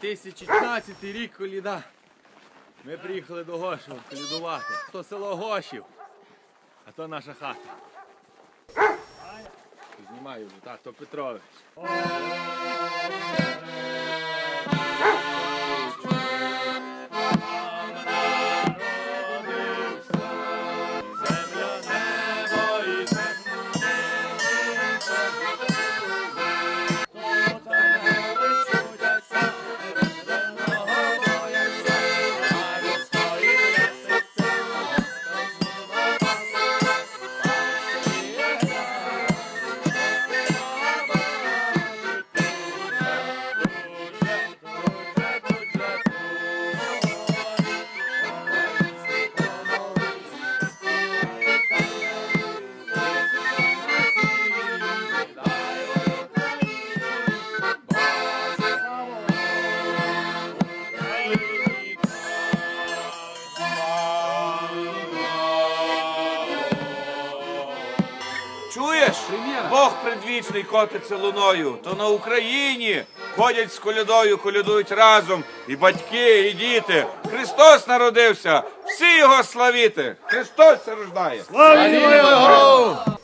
2015 рік коліда. Ми приїхали до Гошева колідувати. То село Гошів, а то наша хата. Знімаю вже, так, то Петрович. Чуєш? Бог предвічний котиться луною, то на Україні ходять з колядою, колядують разом і батьки, і діти. Христос народився, всі його славіти. Христос рождає. Слава!